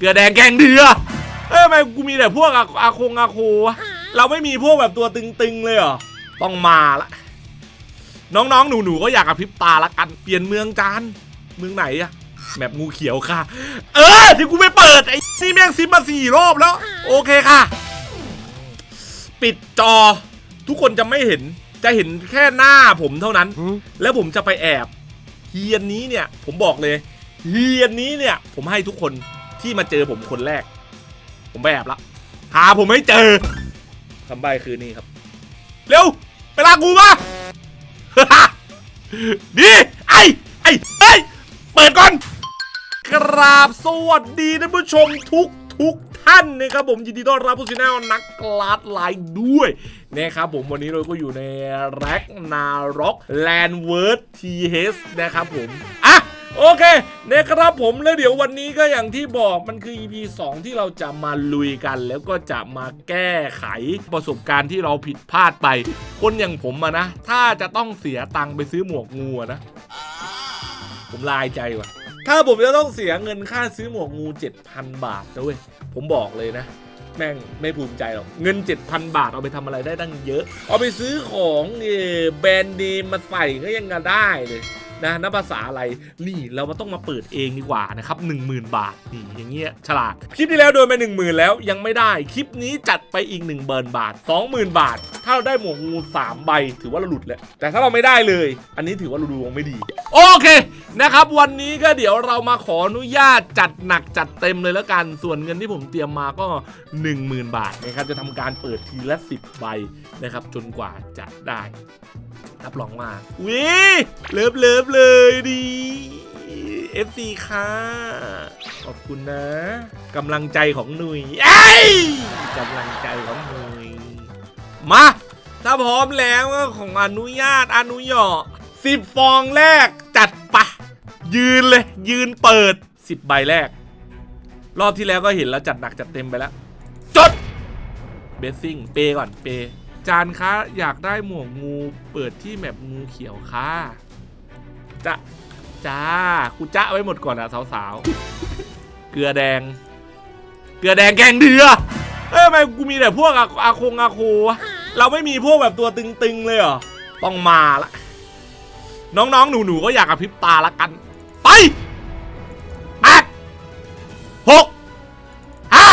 เกลือแดงแกงเดือเอ้ยทำไมกูมีแต่พวกอาอาคงอาโควะเราไม่มีพวกแบบตัวตึงๆเลยเหรอ ต้องมาละ น้องๆ หนูๆ ก็อยากกระพริบตาละกัน เปลี่ยนเมืองจานเมืองไหนอะแมปงูเขียวค่ะ เออที่กูไม่เปิดไอ้นี่แม่งซิมมาสี่รอบแล้ว โอเคค่ะ ปิดจอ ทุกคนจะไม่เห็น จะเห็นแค่หน้าผมเท่านั้น แล้วผมจะไปแอบ เฮียนนี้เนี่ย ผมบอกเลย เฮียนนี้เนี่ย ผมให้ทุกคน ที่มาเจอผมคนแรก ผมไปแอบละ หาผมไม่เจอคำใบ้คือนี่ครับ เร็ว ไปลากูมาดีไอไอไอเปิดก่อน กราบสวัสดีท่านผู้ชมทุกทุกท่านนะครับผมยินดีต้อนรับผู้ชมนักกลาดไลน์ด้วยนะครับผมวันนี้เราก็อยู่ในแร็กนาร็อกแลนเวิร์ดทีเฮสนะครับผม อะ โอเคนะครับผมแล้วเดี๋ยววันนี้ก็อย่างที่บอกมันคือ EP 2 ที่เราจะมาลุยกัน แล้วก็จะมาแก้ไขประสบการณ์ที่เราผิดพลาดไป คนอย่างผมอะนะ ถ้าจะต้องเสียตังค์ไปซื้อหมวกงูนะ ผมลายใจว่ะ ถ้าผมจะต้องเสียเงินค่าซื้อหมวกงู 7,000 บาทนะเว้ยผมบอกเลยนะแม่งไม่ภูมิใจหรอก เงิน 7,000 บาท เอาไปทำอะไรได้ตั้งเยอะ เอาไปซื้อของเออแบรนด์เนมมาใส่ก็ยังจะได้เลย นะนับภาษาอะไรนี่เรามาต้องมาเปิดเองดีกว่านะครับ10,000 บาทนี่อย่างเงี้ยฉลาดคลิปที่แล้วโดนไป10,000 แล้วยังไม่ได้คลิปนี้จัดไปอีก1เบิร์นบาท 20,000 บาท ถ้าเราได้หมวกงู3ใบถือว่าเราหลุดแล้วแต่ถ้าเราไม่ได้เลย อันนี้ถือว่าเราดวงไม่ดี โอเคนะครับ วันนี้ก็เดี๋ยวเรามาขออนุญาตจัดหนักจัดเต็มเลยแล้วกันส่วนเงินที่ผมเตรียมมาก็ 10,000 บาทนะครับจะทำการเปิดทีละ 10 ใบนะครับ จนกว่าจะได้รับรองว่าวิเลิฟเลิฟเลยดี FC ค่ะ ขอบคุณนะกำลังใจของหนุยเอ้ยกำลังใจของหนุย มา ถ้าพร้อมแล้วก็ของอนุญาตอนุญาตสิบฟองแรกจัดปะ ยืนเลย ยืนเปิดสิบใบแรก รอบที่แล้วก็เห็นแล้วจัดหนักจัดเต็มไปแล้ว จดเบสซิ่งเปก่อนเป จานคะอยากได้หมวกงูเปิดที่แมปงูเขียวค่ะ จะจ้ากูจ้าไว้หมดก่อนอะสาวๆ เกลือแดง เกลือแดงแกงเดือ เอ้ยทำไมกูมีแต่พวกอาอาคงอาโควะ เราไม่มีพวกแบบตัวตึงๆเลยเหรอ ต้องมาละ น้องๆ หนูๆ ก็อยากกระพริบตาละกัน ไปแปดหกห้า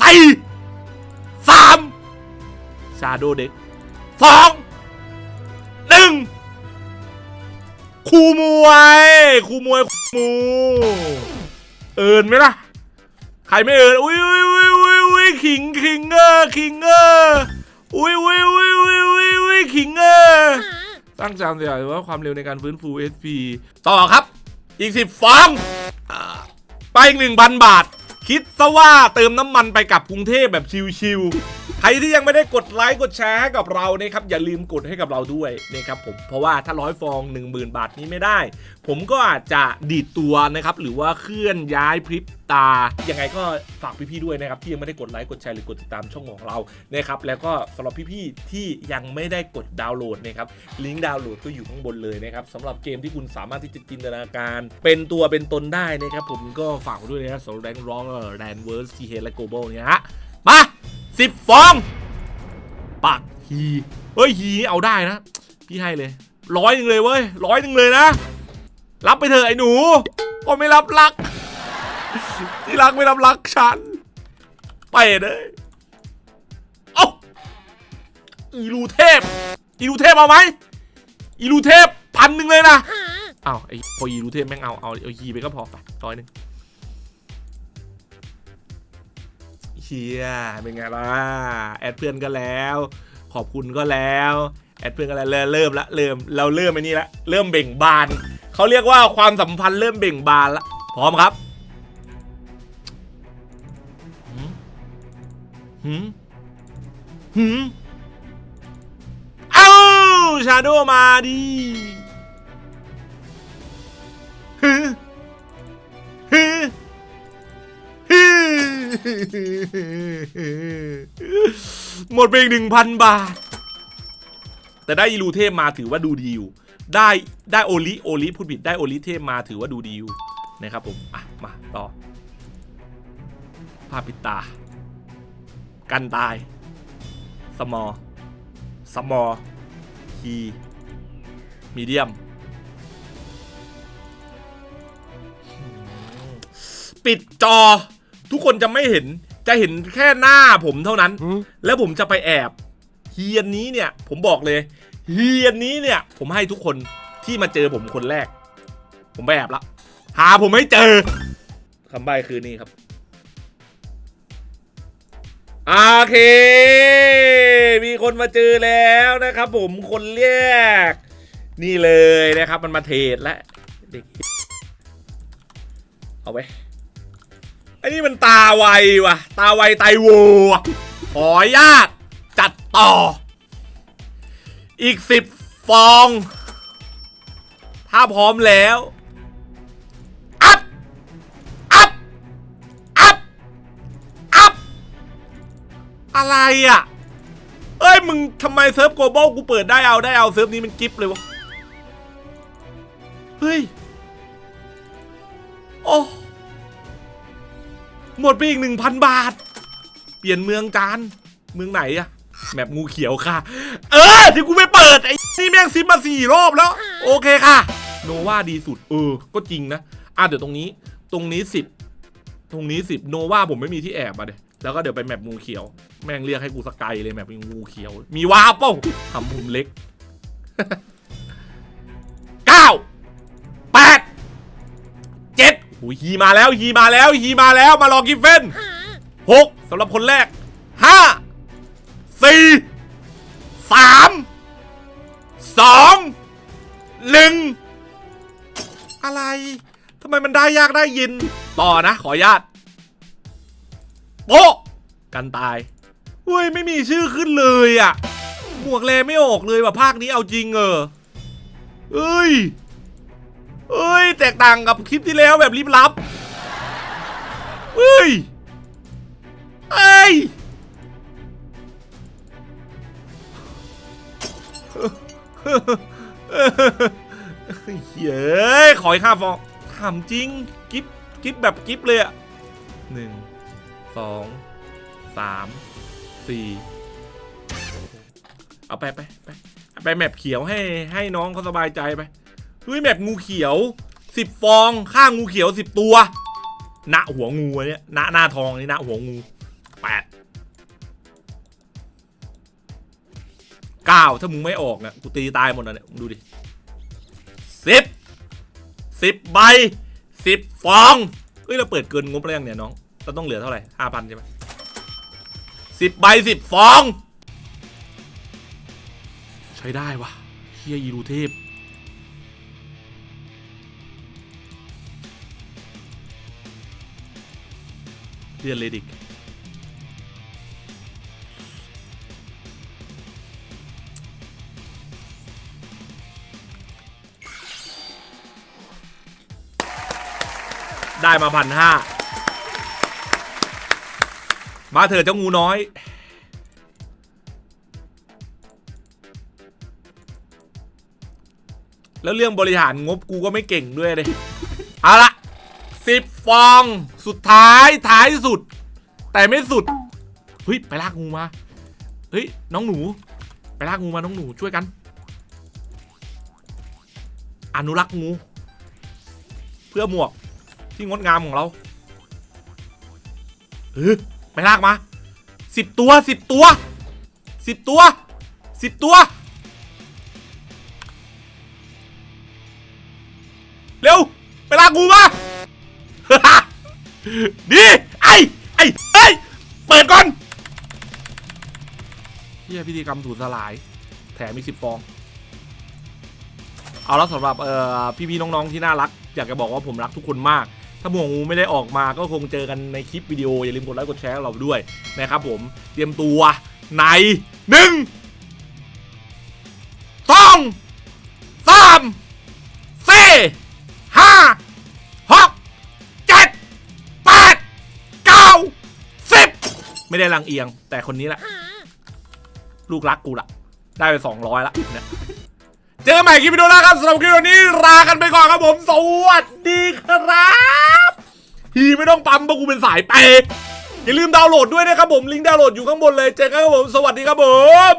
สี่สามชาโดเด็กสองหนึ่งคูมวยคูมวยคูมูเอินไหมล่ะ ใครไม่เอินอุ้ยอุ้ยอุ้ยอุ้ยอุ้ยขิงขิงเออขิงเออ อุ้ยอุ้ยอุ้ยอุ้ยอุ้ยอุ้ยขิงเออตั้งจเสียว่าความเร็วในการฟื้นฟู SP ต่อครับ อีกสิบฟอง ไปอีกหนึ่งพันบาท คิดซะว่าเติมน้ำมันไปกับกรุงเทพแบบชิวๆ ใครที่ยังไม่ได้กดไลค์กดแชร์ให้กับเรานะครับอย่าลืมกดให้กับเราด้วยนะครับผมเพราะว่าถ้าร้อยฟอง 10,000 บาทนี้ไม่ได้ ผมก็อาจจะดีดตัวนะครับหรือว่าเคลื่อนย้ายพริบตายังไงก็ฝากพี่ๆด้วยนะครับที่ยังไม่ได้กดไลค์กดแชร์หรือกดติดตามช่องของเรานะครับแล้วก็สำหรับพี่ๆที่ยังไม่ได้กดดาวน์โหลดนะครับลิงก์ดาวน์โหลดก็อยู่ข้างบนเลยนะครับสำหรับเกมที่คุณสามารถที่จะจินตนาการ เป็นตัวเป็นตนได้นะครับผมก็ฝากด้วยนะครับสำหรับแรงร้องแรนเวิร์สทีเฮและโกลบอลเนี่ยฮะมา สิบฟองปักฮีเฮ้ยฮีนี่เอาได้นะ พี่ให้เลยร้อยหนึ่งเลยเว้ยร้อยหนึ่งเลยนะ รับไปเถอะไอ้หนูก็ไม่รับรัก ที่รักไม่รับรักฉัน ไปเลยเอ้าอีลูเทพ อีลูเทพเอาไหมอีลูเทพพันหนึ่งเลยนะอ้าวไอ้พออีลูเทพแม่งเอาเอาเอาฮีไปก็พอไปร้อยหนึ่ง เฮียเป็นไงล่ะแอดเพื่อนก็แล้ว ขอบคุณก็แล้วแอดเพื่อนก็แล้วเริ่มละเริ่มเราเริ่มไอ้นี่ละเริ่มเบ่งบานเขาเรียกว่าความสัมพันธ์เริ่มเบ่งบานละพร้อมครับหืมหืมหืมเอ้าชาโดมาดิฮึฮึ หมดไปอีกหนึ่งพันบาท แต่ได้อีลูเทพมาถือว่าดูดีอยู่ ได้ได้โอลิโอลิพูดผิดได้โอลิเทพมาถือว่าดูดีอยู่นะครับผมอะมาต่อภาพปิดตา กันตาย สมอ สมอฮีมีเดียม ปิดจอ ทุกคนจะไม่เห็นจะเห็นแค่หน้าผมเท่านั้น แล้วผมจะไปแอบเฮียนนี้เนี่ย ผมบอกเลยเฮียนนี้เนี่ย ผมให้ทุกคนที่มาเจอผมคนแรก ผมไปแอบละหาผมไม่เจอคำใบ้คือนี่ครับโอเค มีคนมาเจอแล้วนะครับ ผมคนแรกนี่เลยนะครับ มันมาเทรดแล้วเด็กเอาไว้ ไอ้นี่มันตาไวว่ะ ตาไวไตโวว่ะขออนุญาตจัดต่อ อีกสิบฟอง ถ้าพร้อมแล้ว อัพ อัพ อัพ อัพ อะไรอะ เอ้ย มึงทำไมเซิร์ฟโกลบอลกูเปิดได้เอาได้เอาเซิร์ฟนี้มันกิฟเลยวะ เฮ้ย โอ้ หมดไปอีกหนึ่งพันบาท เปลี่ยนเมืองจานเมืองไหนอะแมปงูเขียวค่ะ เออ ที่กูไม่เปิด ไอ้นี่แม่งซิมมาสี่รอบแล้ว โอเคค่ะ โนวาดีสุด เออ ก็จริงนะ อะเดี๋ยวตรงนี้ ตรงนี้สิบตรงนี้สิบโนวาผมไม่มีที่แอบมาเดยแล้วก็เดี๋ยวไปแมปงูเขียว แม่งเรียกให้กูสกายเลยแมปงูเขียว มีวาเป้าทำมุมเล็กเก้า เจ็ดหูยฮีมาแล้วฮีมาแล้วฮีมาแล้วมารอกิฟเฟนหกสำหรับคนแรกห้าสี่สามสองหนึ่งอะไรทำไมมันได้ยากได้ยิน ต่อนะขออนุญาตโป๊ะกันตายเฮ้ยไม่มีชื่อขึ้นเลยอะหมวกแลไม่ออกเลยว่ะภาคนี้เอาจริงเออเอ้ย เอ้ย แตกต่างกับคลิปที่แล้วแบบลิบลับเอ้ยเอ้ยเฮ้ยขออีกห้าฟองถามจริงกิฟกิฟแบบกิฟเลยอะหนึ่งสองสามสี่เอาไปไปไปไปแมปเขียวให้ให้น้องเขาสบายใจไป เฮ้ยแมปงูเขียวสิบฟองข้างงูเขียวสิบตัวณหัวงูเนี่ยณหน้าทองนี่ณหัวงูแปดเก้าถ้ามึงไม่ออกเนี่ยกูตีตายหมดนะเนี่ยมึงดูดิสิบสิบใบสิบฟองเฮ้ยเราเปิดเกินงบแล้วยังเนี่ยน้องเราต้องเหลือเท่าไหร่ห้าพันใช่ไหมสิบใบสิบฟอง ใช้ได้วะเฮียอีรูเทพ เรียนเลดิกได้มาพันห้ามาเถอะเจ้างูน้อย แล้วเรื่องบริหารงบกูก็ไม่เก่งด้วยเลยเอาละ สิบฟอง สุดท้ายท้ายสุด แต่ไม่สุดเฮ้ยไปลากงูมาเฮ้ยน้องหนู ไปลากงูมาน้องหนูช่วยกัน อนุรักษ์งู เพื่อหมวกที่งดงามของเราเออไปลากมาสิบตัวสิบตัวสิบตัวสิบตัว นี่ไอ้ไอ้ไอ้ยเปิดก่อนเฮียพิธีกรรมถูกสลาย แถมมีสิบฟอง เอาแล้วสำหรับเอ่อพี่ๆน้องๆที่น่ารัก อยากจะบอกว่าผมรักทุกคนมาก ถ้าหมวกงูไม่ได้ออกมาก็คงเจอกันในคลิปวิดีโอ อย่าลืมกดไลค์กดแชร์ให้เราด้วยนะครับผมเตรียมตัวในหนึ่งสอง ไม่ได้ลังเอียง แต่คนนี้แหละ ลูกรักกูละได้ไปสองร้อยละเนี่ยเจอใหม่คลิปวิดีโอหนะครับสำหรับคลิปวันนี้ลากันไปก่อนครับผม สวัสดีครับฮีไม่ต้องปั๊มเพราะกูเป็นสายเปย์อย่าลืมดาวน์โหลดด้วยนะครับผมลิงก์ดาวน์โหลดอยู่ข้างบนเลยเจอกันครับผมสวัสดีครับผม